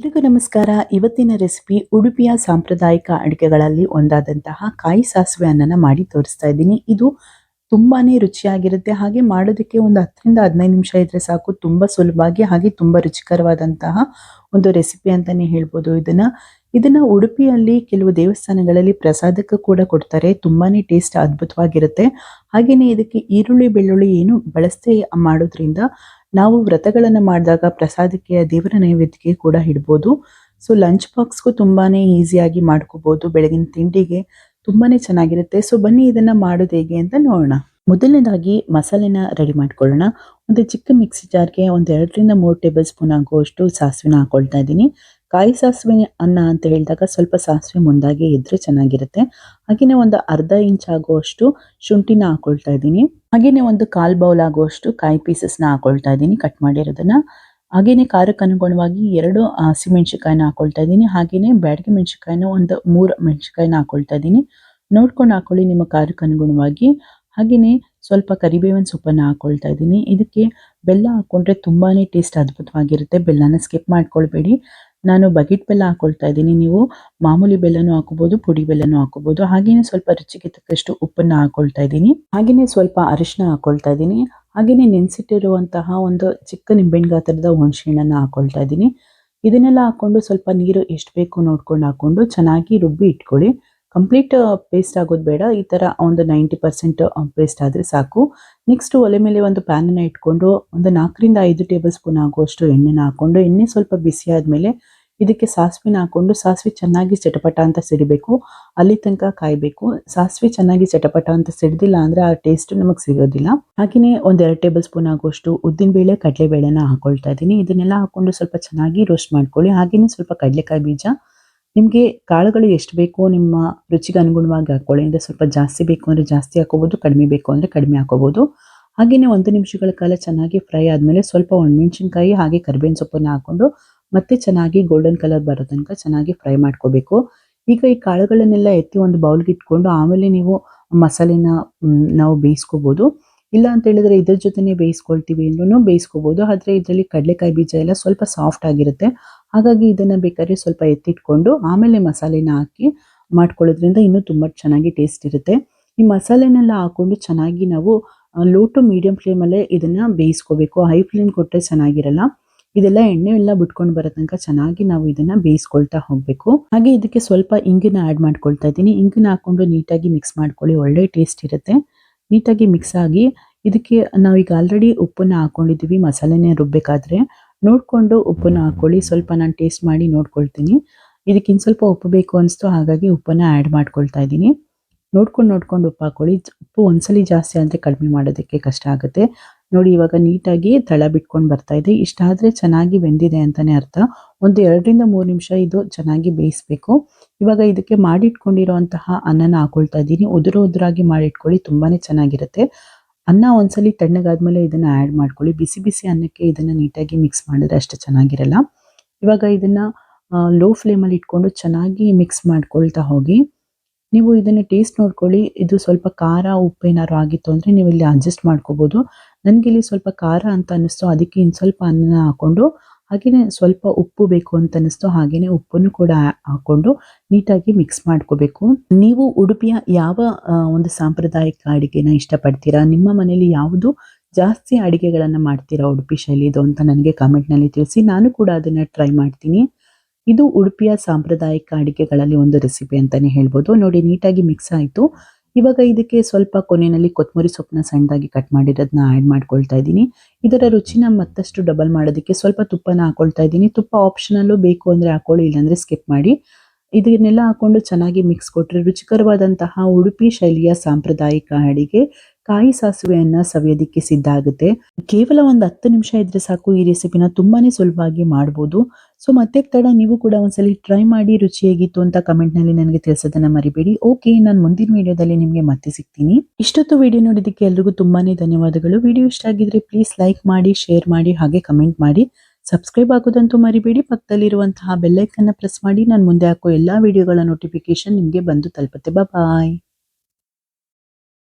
ಎಲ್ರಿಗೂ ನಮಸ್ಕಾರ. ಇವತ್ತಿನ ರೆಸಿಪಿ ಉಡುಪಿಯ ಸಾಂಪ್ರದಾಯಿಕ ಅಡುಗೆಗಳಲ್ಲಿ ಒಂದಾದಂತಹ ಕಾಯಿ ಸಾಸಿವೆ ಅನ್ನನ ಮಾಡಿ ತೋರಿಸ್ತಾ ಇದ್ದೀನಿ. ಇದು ತುಂಬಾನೇ ರುಚಿಯಾಗಿರುತ್ತೆ. ಹಾಗೆ ಮಾಡೋದಕ್ಕೆ ಒಂದು ಹತ್ತರಿಂದ ಹದಿನೈದು ನಿಮಿಷ ಇದ್ರೆ ಸಾಕು. ತುಂಬಾ ಸುಲಭವಾಗಿ ಹಾಗೆ ತುಂಬಾ ರುಚಿಕರವಾದಂತಹ ಒಂದು ರೆಸಿಪಿ ಅಂತಾನೆ ಹೇಳ್ಬೋದು ಇದನ್ನ. ಇದನ್ನ ಉಡುಪಿಯಲ್ಲಿ ಕೆಲವು ದೇವಸ್ಥಾನಗಳಲ್ಲಿ ಪ್ರಸಾದಕ್ಕೂ ಕೂಡ ಕೊಡ್ತಾರೆ. ತುಂಬಾನೇ ಟೇಸ್ಟ್ ಅದ್ಭುತವಾಗಿರುತ್ತೆ. ಹಾಗೇನೆ ಇದಕ್ಕೆ ಈರುಳ್ಳಿ ಬೆಳ್ಳುಳ್ಳಿ ಏನು ಬಳಸದೆ ಮಾಡೋದ್ರಿಂದ ನಾವು ವ್ರತಗಳನ್ನು ಮಾಡಿದಾಗ ಪ್ರಸಾದಕ್ಕೆ, ದೇವರ ನೈವೇದ್ಯಕ್ಕೆ ಕೂಡ ಇಡ್ಬೋದು. ಸೊ ಲಂಚ್ ಬಾಕ್ಸ್ಗೂ ತುಂಬಾನೇ ಈಸಿಯಾಗಿ ಮಾಡ್ಕೋಬೋದು. ಬೆಳಗಿನ ತಿಂಡಿಗೆ ತುಂಬಾನೇ ಚೆನ್ನಾಗಿರುತ್ತೆ. ಸೊ ಬನ್ನಿ ಇದನ್ನ ಮಾಡೋದು ಹೇಗೆ ಅಂತ ನೋಡೋಣ. ಮೊದಲನೇದಾಗಿ ಮಸಾಲೆನ ರೆಡಿ ಮಾಡ್ಕೊಳ್ಳೋಣ. ಒಂದು ಚಿಕ್ಕ ಮಿಕ್ಸಿ ಜಾರ್ಗೆ ಒಂದು ಎರಡರಿಂದ ಮೂರು ಟೇಬಲ್ ಸ್ಪೂನ್ ಆಗುವಷ್ಟು ಸಾಸಿವೆನ ಹಾಕೊಳ್ತಾ ಇದ್ದೀನಿ. ಕಾಯಿ ಸಾಸಿವೆ ಅನ್ನ ಅಂತ ಹೇಳಿದಾಗ ಸ್ವಲ್ಪ ಸಾಸಿವೆ ಮುಂದಾಗಿ ಇದ್ರೆ ಚೆನ್ನಾಗಿರುತ್ತೆ. ಹಾಗೆಯೇ ಒಂದು ಅರ್ಧ ಇಂಚ್ ಆಗುವಷ್ಟು ಶುಂಠಿನ ಹಾಕೊಳ್ತಾ ಇದ್ದೀನಿ. ಹಾಗೆಯೇ ಒಂದು ಕಾಲ್ ಬೌಲ್ ಆಗುವಷ್ಟು ಕಾಯಿ ಪೀಸಸ್ನ ಹಾಕೊಳ್ತಾ ಇದ್ದೀನಿ ಕಟ್ ಮಾಡಿರೋದನ್ನ. ಹಾಗೆಯೇ ಖಾರಕ್ಕೆ ಅನುಗುಣವಾಗಿ ಎರಡು ಹಸಿಮೆಣ್ಸಿಕಾಯಿನ ಹಾಕೊಳ್ತಾ ಇದ್ದೀನಿ. ಹಾಗೆಯೇ ಬ್ಯಾಡಗಿ ಮೆಣಸಿಕಾಯಿನ ಒಂದು ಮೂರು ಮೆಣಸಿಕಾಯಿನ ಹಾಕೊಳ್ತಾ ಇದ್ದೀನಿ. ನೋಡ್ಕೊಂಡು ಹಾಕೊಳ್ಳಿ ನಿಮ್ಮ ಖಾರಕ್ಕೆ ಅನುಗುಣವಾಗಿ. ಹಾಗೆಯೇ ಸ್ವಲ್ಪ ಕರಿಬೇವಿನ ಸೊಪ್ಪನ್ನು ಹಾಕೊಳ್ತಾ ಇದ್ದೀನಿ. ಇದಕ್ಕೆ ಬೆಲ್ಲ ಹಾಕೊಂಡ್ರೆ ತುಂಬಾನೇ ಟೇಸ್ಟ್ ಅದ್ಭುತವಾಗಿರುತ್ತೆ. ಬೆಲ್ಲನ ಸ್ಕಿಪ್ ಮಾಡ್ಕೊಳ್ಬೇಡಿ. ನಾನು ಬಕೆಟ್ ಬೆಲ್ಲ ಹಾಕೊಳ್ತಾ ಇದ್ದೀನಿ. ನೀವು ಮಾಮೂಲಿ ಬೆಲ್ಲನೂ ಹಾಕೋಬಹುದು ಪುಡಿ ಬೆಲ್ಲನೂ ಹಾಕೋಬಹುದು ಹಾಗೇನೆ ಸ್ವಲ್ಪ ರುಚಿಗೆ ತಕ್ಕಷ್ಟು ಉಪ್ಪನ್ನ ಹಾಕೊಳ್ತಾ ಇದ್ದೀನಿ. ಹಾಗೇನೆ ಸ್ವಲ್ಪ ಅರಿಶಿನ ಹಾಕೊಳ್ತಾ ಇದ್ದೀನಿ. ಹಾಗೇನೆ ನೆನೆಸಿಟ್ಟಿರುವಂತಹ ಒಂದು ಚಿಕ್ಕ ನಿಂಬೆಹಣ್ಣು ಗಾತ್ರದ ಹುಣಸೆ ಹಣ್ಣನ್ನ ಹಾಕೊಳ್ತಾ ಇದ್ದೀನಿ. ಇದನ್ನೆಲ್ಲ ಹಾಕೊಂಡು ಸ್ವಲ್ಪ ನೀರು ಎಷ್ಟು ಬೇಕು ನೋಡ್ಕೊಂಡು ಹಾಕೊಂಡು ಚೆನ್ನಾಗಿ ರುಬ್ಬಿ ಇಟ್ಕೊಳ್ಳಿ. ಕಂಪ್ಲೀಟ್ ಪೇಸ್ಟ್ ಆಗೋದು ಬೇಡ. ಈ ಥರ ಒಂದು ನೈಂಟಿ ಪರ್ಸೆಂಟ್ ಪೇಸ್ಟ್ ಆದರೆ ಸಾಕು. ನೆಕ್ಸ್ಟ್ ಒಲೆ ಮೇಲೆ ಒಂದು ಪ್ಯಾನನ್ನು ಇಟ್ಕೊಂಡು ಒಂದು ನಾಲ್ಕರಿಂದ ಐದು ಟೇಬಲ್ ಸ್ಪೂನ್ ಆಗುವಷ್ಟು ಎಣ್ಣೆನ ಹಾಕ್ಕೊಂಡು ಎಣ್ಣೆ ಸ್ವಲ್ಪ ಬಿಸಿ ಆದಮೇಲೆ ಇದಕ್ಕೆ ಸಾಸಿವೆನ ಹಾಕ್ಕೊಂಡು ಸಾಸಿವೆ ಚೆನ್ನಾಗಿ ಚಟಪಟ ಅಂತ ಸಿಡಿಬೇಕು. ಅಲ್ಲಿ ತನಕ ಕಾಯಬೇಕು. ಸಾಸಿವೆ ಚೆನ್ನಾಗಿ ಚಟಪಟ ಅಂತ ಸಿಡಿದಿಲ್ಲ ಅಂದ್ರೆ ಆ ಟೇಸ್ಟ್ ನಮಗೆ ಸಿಗೋದಿಲ್ಲ. ಹಾಗೆಯೇ ಒಂದೆರಡು ಟೇಬಲ್ ಸ್ಪೂನ್ ಆಗುವಷ್ಟು ಉದ್ದಿನಬೇಳೆ ಕಡಲೆಬೇಳೆನ ಹಾಕೊಳ್ತಾ ಇದ್ದೀನಿ. ಇದನ್ನೆಲ್ಲ ಹಾಕ್ಕೊಂಡು ಸ್ವಲ್ಪ ಚೆನ್ನಾಗಿ ರೋಸ್ಟ್ ಮಾಡ್ಕೊಳ್ಳಿ. ಹಾಗೆಯೇ ಸ್ವಲ್ಪ ಕಡಲೆಕಾಯಿ ಬೀಜ ನಿಮಗೆ ಕಾಳುಗಳು ಎಷ್ಟು ಬೇಕೋ ನಿಮ್ಮ ರುಚಿಗೆ ಅನುಗುಣವಾಗಿ ಹಾಕ್ಕೊಳ್ಳಿ ಅಂದರೆ ಸ್ವಲ್ಪ ಜಾಸ್ತಿ ಬೇಕು ಅಂದರೆ ಜಾಸ್ತಿ ಹಾಕೋಬೋದು, ಕಡಿಮೆ ಬೇಕು ಅಂದರೆ ಕಡಿಮೆ ಹಾಕೋಬೋದು. ಹಾಗೆಯೇ ಒಂದು ನಿಮಿಷಗಳ ಕಾಲ ಚೆನ್ನಾಗಿ ಫ್ರೈ ಆದಮೇಲೆ ಸ್ವಲ್ಪ ಒಣಮೆಣಸಿನ್ಕಾಯಿ ಹಾಗೆ ಕರಿಬೇವಿನ ಸೊಪ್ಪನ್ನು ಹಾಕೊಂಡು ಮತ್ತೆ ಚೆನ್ನಾಗಿ ಗೋಲ್ಡನ್ ಕಲರ್ ಬರೋ ತನಕ ಚೆನ್ನಾಗಿ ಫ್ರೈ ಮಾಡ್ಕೋಬೇಕು. ಈಗ ಈ ಕಾಳುಗಳನ್ನೆಲ್ಲ ಎತ್ತಿ ಒಂದು ಬೌಲ್ಗೆ ಇಟ್ಕೊಂಡು ಆಮೇಲೆ ನೀವು ಮಸಾಲೆನ ನಾವು ಬೇಯಿಸ್ಕೋಬಹುದು ಇಲ್ಲ ಅಂತ ಹೇಳಿದ್ರೆ ಇದ್ರ ಜೊತೆನೆ ಬೇಯಿಸ್ಕೊಳ್ತೀವಿ ಅಂದ್ರೂ ಬೇಯಿಸ್ಕೋಬಹುದು ಆದರೆ ಇದರಲ್ಲಿ ಕಡಲೆಕಾಯಿ ಬೀಜ ಎಲ್ಲ ಸ್ವಲ್ಪ ಸಾಫ್ಟ್ ಆಗಿರುತ್ತೆ. ಹಾಗಾಗಿ ಇದನ್ನ ಬೇಕಾದ್ರೆ ಸ್ವಲ್ಪ ಎತ್ತಿಟ್ಕೊಂಡು ಆಮೇಲೆ ಮಸಾಲೆನ ಹಾಕಿ ಮಾಡ್ಕೊಳ್ಳೋದ್ರಿಂದ ಇನ್ನೂ ತುಂಬಾ ಚೆನ್ನಾಗಿ ಟೇಸ್ಟ್ ಇರುತ್ತೆ. ಈ ಮಸಾಲೆನೆಲ್ಲ ಹಾಕೊಂಡು ಚೆನ್ನಾಗಿ ನಾವು ಲೋ ಟು ಮೀಡಿಯಂ ಫ್ಲೇಮಲ್ಲೇ ಇದನ್ನ ಬೇಯಿಸ್ಕೋಬೇಕು. ಹೈ ಫ್ಲೇಮ್ ಕೊಟ್ಟರೆ ಚೆನ್ನಾಗಿರಲ್ಲ. ಇದೆಲ್ಲ ಎಣ್ಣೆ ಎಲ್ಲ ಬಿಟ್ಕೊಂಡು ಬರೋ ತನಕ ಚೆನ್ನಾಗಿ ನಾವು ಇದನ್ನ ಬೇಯಿಸ್ಕೊಳ್ತಾ ಹೋಗ್ಬೇಕು. ಹಾಗೆ ಇದಕ್ಕೆ ಸ್ವಲ್ಪ ಇಂಗಿನ ಆಡ್ ಮಾಡ್ಕೊಳ್ತಾ ಇದ್ದೀನಿ. ಇಂಗಿನ ಹಾಕೊಂಡು ನೀಟಾಗಿ ಮಿಕ್ಸ್ ಮಾಡ್ಕೊಳ್ಳಿ. ಒಳ್ಳೆ ಟೇಸ್ಟ್ ಇರುತ್ತೆ. ನೀಟಾಗಿ ಮಿಕ್ಸ್ ಆಗಿ ಇದಕ್ಕೆ ನಾವೀಗ ಆಲ್ರೆಡಿ ಉಪ್ಪನ್ನ ಹಾಕೊಂಡಿದ್ದೀವಿ ಮಸಾಲೆನೇ ರುಬ್ಬೇಕಾದ್ರೆ. ನೋಡಿಕೊಂಡು ಉಪ್ಪನ್ನ ಹಾಕ್ಕೊಳ್ಳಿ ಸ್ವಲ್ಪ ನಾನು ಟೇಸ್ಟ್ ಮಾಡಿ ನೋಡ್ಕೊಳ್ತೀನಿ. ಇದಕ್ಕೆ ಇನ್ನು ಸ್ವಲ್ಪ ಉಪ್ಪು ಬೇಕು ಅನಿಸ್ತು, ಹಾಗಾಗಿ ಉಪ್ಪನ್ನ ಆ್ಯಡ್ ಮಾಡ್ಕೊಳ್ತಾ ಇದ್ದೀನಿ. ನೋಡ್ಕೊಂಡು ನೋಡ್ಕೊಂಡು ಉಪ್ಪು ಹಾಕ್ಕೊಳ್ಳಿ ಉಪ್ಪು ಒಂದ್ಸಲಿ ಜಾಸ್ತಿ ಆದರೆ ಕಡಿಮೆ ಮಾಡೋದಕ್ಕೆ ಕಷ್ಟ ಆಗುತ್ತೆ. ನೋಡಿ, ಇವಾಗ ನೀಟಾಗಿ ತಳ ಬಿಟ್ಕೊಂಡು ಬರ್ತಾ ಇದೆ. ಇಷ್ಟಾದರೆ ಚೆನ್ನಾಗಿ ಬೆಂದಿದೆ ಅಂತಾನೆ ಅರ್ಥ. ಒಂದು ಎರಡರಿಂದ ಮೂರು ನಿಮಿಷ ಇದು ಚೆನ್ನಾಗಿ ಬೇಯಿಸ್ಬೇಕು. ಇವಾಗ ಇದಕ್ಕೆ ಮಾಡಿಟ್ಕೊಂಡಿರುವಂತಹ ಅನ್ನನ ಹಾಕೊಳ್ತಾ ಇದ್ದೀನಿ. ಉದುರು ಉದುರಾಗಿ ಮಾಡಿಟ್ಕೊಳ್ಳಿ ತುಂಬಾ ಚೆನ್ನಾಗಿರುತ್ತೆ. ಅನ್ನ ಒಂದ್ಸಲಿ ತಣ್ಣಗಾದ್ಮೇಲೆ ಇದನ್ನ ಆ್ಯಡ್ ಮಾಡ್ಕೊಳ್ಳಿ. ಬಿಸಿ ಬಿಸಿ ಅನ್ನಕ್ಕೆ ಇದನ್ನು ನೀಟಾಗಿ ಮಿಕ್ಸ್ ಮಾಡಿದ್ರೆ ಅಷ್ಟು ಚೆನ್ನಾಗಿರಲ್ಲ. ಇವಾಗ ಇದನ್ನು ಲೋ ಫ್ಲೇಮಲ್ಲಿ ಇಟ್ಕೊಂಡು ಚೆನ್ನಾಗಿ ಮಿಕ್ಸ್ ಮಾಡ್ಕೊಳ್ತಾ ಹೋಗಿ, ನೀವು ಇದನ್ನು ಟೇಸ್ಟ್ ನೋಡ್ಕೊಳ್ಳಿ. ಇದು ಸ್ವಲ್ಪ ಖಾರ, ಉಪ್ಪು ಏನಾದ್ರು ಆಗಿತ್ತು ಅಂದರೆ ನೀವು ಇಲ್ಲಿ ಅಡ್ಜಸ್ಟ್ ಮಾಡ್ಕೋಬೋದು. ನನಗೆ ಇಲ್ಲಿ ಸ್ವಲ್ಪ ಖಾರ ಅಂತ ಅನ್ನಿಸ್ತು. ಅದಕ್ಕೆ ಇನ್ನು ಸ್ವಲ್ಪ ಅನ್ನ ಹಾಕೊಂಡು ಹಾಗೆಯೇ ಸ್ವಲ್ಪ ಉಪ್ಪು ಬೇಕು ಅಂತ ಅನಿಸ್ತು ಹಾಗೆಯೇ ಉಪ್ಪನ್ನು ಕೂಡ ಹಾಕೊಂಡು ನೀಟಾಗಿ ಮಿಕ್ಸ್ ಮಾಡ್ಕೋಬೇಕು. ನೀವು ಉಡುಪಿಯ ಯಾವ ಒಂದು ಸಾಂಪ್ರದಾಯಿಕ ಅಡಿಗೆನ ಇಷ್ಟಪಡ್ತೀರಾ? ನಿಮ್ಮ ಮನೆಯಲ್ಲಿ ಯಾವುದು ಜಾಸ್ತಿ ಅಡಿಗೆಗಳನ್ನು ಮಾಡ್ತೀರಾ ಉಡುಪಿ ಶೈಲಿದು ಅಂತ ನನಗೆ ಕಾಮೆಂಟ್ನಲ್ಲಿ ತಿಳಿಸಿ. ನಾನು ಕೂಡ ಅದನ್ನು ಟ್ರೈ ಮಾಡ್ತೀನಿ. ಇದು ಉಡುಪಿಯ ಸಾಂಪ್ರದಾಯಿಕ ಅಡಿಗೆಗಳಲ್ಲಿ ಒಂದು ರೆಸಿಪಿ ಅಂತಾನೆ ಹೇಳ್ಬೋದು. ನೋಡಿ, ನೀಟಾಗಿ ಮಿಕ್ಸ್ ಆಯಿತು. ಇವಾಗ ಇದಕ್ಕೆ ಸ್ವಲ್ಪ ಕೊನೆಯಲ್ಲಿ ಕೊತ್ತಂಬರಿ ಸೊಪ್ಪನ್ನ ಸಣ್ಣದಾಗಿ ಕಟ್ ಮಾಡಿರೋದನ್ನ ಆ್ಯಡ್ ಮಾಡ್ಕೊಳ್ತಾ ಇದ್ದೀನಿ. ಇದರ ರುಚಿನ ಮತ್ತಷ್ಟು ಡಬಲ್ ಮಾಡೋದಕ್ಕೆ ಸ್ವಲ್ಪ ತುಪ್ಪನ ಹಾಕೊಳ್ತಾ ಇದ್ದೀನಿ. ತುಪ್ಪ ಆಪ್ಷನಲ್ಲೂ ಬೇಕು ಅಂದರೆ ಹಾಕೊಳ್ಳಿ, ಇಲ್ಲಾಂದರೆ ಸ್ಕಿಪ್ ಮಾಡಿ. ಇದನ್ನೆಲ್ಲ ಹಾಕೊಂಡು ಚೆನ್ನಾಗಿ ಮಿಕ್ಸ್ ಕೊಟ್ಟರೆ ರುಚಿಕರವಾದಂತಹ ಉಡುಪಿ ಶೈಲಿಯ ಸಾಂಪ್ರದಾಯಿಕ ಅಡಿಗೆ ಕಾಯಿ ಸಾಸಿವೆಯನ್ನು ಸವಿಯೋದಕ್ಕೆ ಸಿದ್ಧ ಆಗುತ್ತೆ. ಕೇವಲ ಒಂದು ಹತ್ತು ನಿಮಿಷ ಇದ್ರೆ ಸಾಕು, ಈ ರೆಸಿಪಿನ ತುಂಬಾನೇ ಸುಲಭವಾಗಿ ಮಾಡ್ಬೋದು. ಸೊ ಮತ್ತೆ ತಡ ನೀವು ಕೂಡ ಒಂದ್ಸಲಿ ಟ್ರೈ ಮಾಡಿ ರುಚಿಯಾಗಿತ್ತು ಅಂತ ಕಮೆಂಟ್ನಲ್ಲಿ ನನಗೆ ತಿಳಿಸೋದನ್ನ ಮರಿಬೇಡಿ. ಓಕೆ ನಾನು ಮುಂದಿನ ವಿಡಿಯೋದಲ್ಲಿ ನಿಮಗೆ ಮತ್ತೆ ಸಿಗ್ತೀನಿ. ಇಷ್ಟೊತ್ತು ವಿಡಿಯೋ ನೋಡಿದಕ್ಕೆ ಎಲ್ರಿಗೂ ತುಂಬಾನೇ ಧನ್ಯವಾದಗಳು. ವಿಡಿಯೋ ಇಷ್ಟ ಆಗಿದ್ರೆ ಪ್ಲೀಸ್ ಲೈಕ್ ಮಾಡಿ ಶೇರ್ ಮಾಡಿ, ಹಾಗೆ ಕಮೆಂಟ್ ಮಾಡಿ. ಸಬ್ಸ್ಕ್ರೈಬ್ ಆಗೋದಂತೂ ಮರಿಬೇಡಿ. ಪಕ್ಕದಲ್ಲಿರುವಂತಹ ಬೆಲ್ಲೈಕನ್ನ ಪ್ರೆಸ್ ಮಾಡಿ. ನಾನು ಮುಂದೆ ಹಾಕೋ ಎಲ್ಲಾ ವಿಡಿಯೋಗಳ ನೋಟಿಫಿಕೇಶನ್ ನಿಮಗೆ ಬಂದು ತಲುಪುತ್ತೆ. ಬಾಯ್